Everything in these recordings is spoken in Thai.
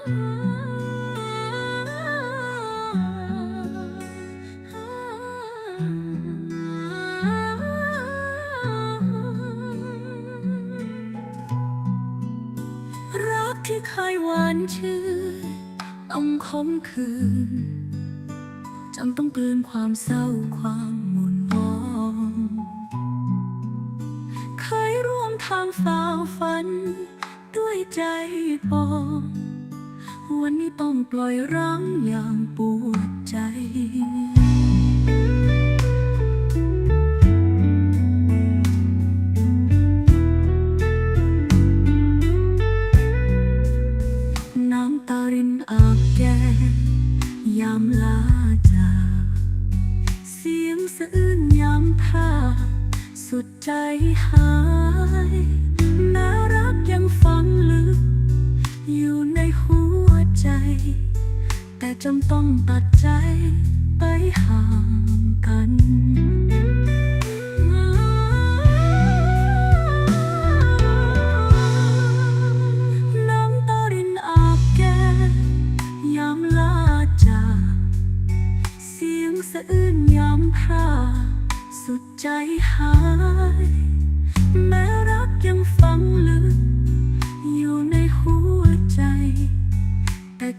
รักที่เคยหวานชื่นต้องคมคืนจำต้องกลืนความเศร้าความหมุนมองเคยร่วมทางฝ่าฝัน ด้วยใจปอง วันนี้ต้องปล่อยร้างอย่างปวดใจน้ำตารินอาบแก้มยามลาจากเสียงสะอื้นยามท่าสุดใจหายน่ารักยังฝังลึกอยู่ จำต้องตัดใจไปห่างกันน้ำตารินอาบแก้มยามลาจากเสียงสะอื้นยามพราสุดใจหา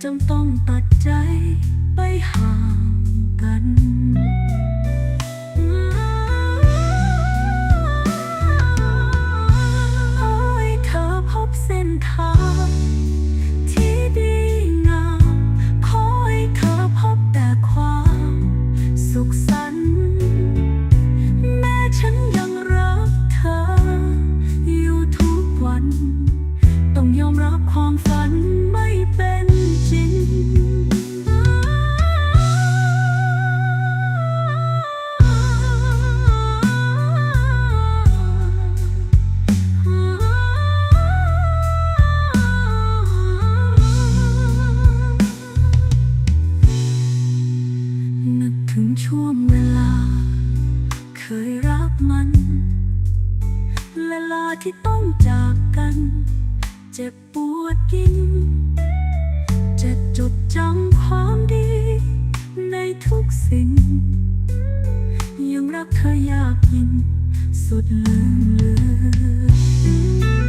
จำต้องตัดใจ มัน และลาที่ต้องจากกัน เจ็บปวดยิ่งจะจดจำความดี ในทุกสิ่ง ยังรักเธออยากยิน สุดลืมเลือ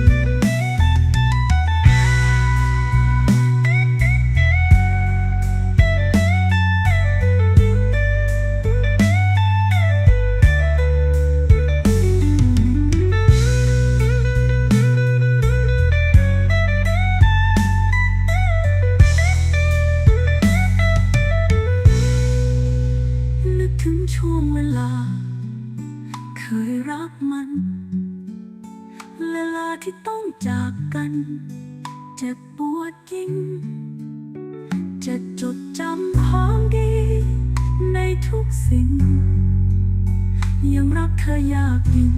ถึงช่วงเวลา เคยรักมัน เวลาที่ต้องจากกัน เจ็บปวดยิ่ง จะจดจำความดี ในทุกสิ่ง ยังรักเธออยากยิ่ง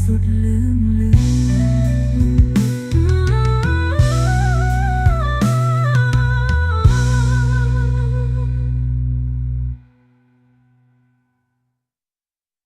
สุดลืมลือน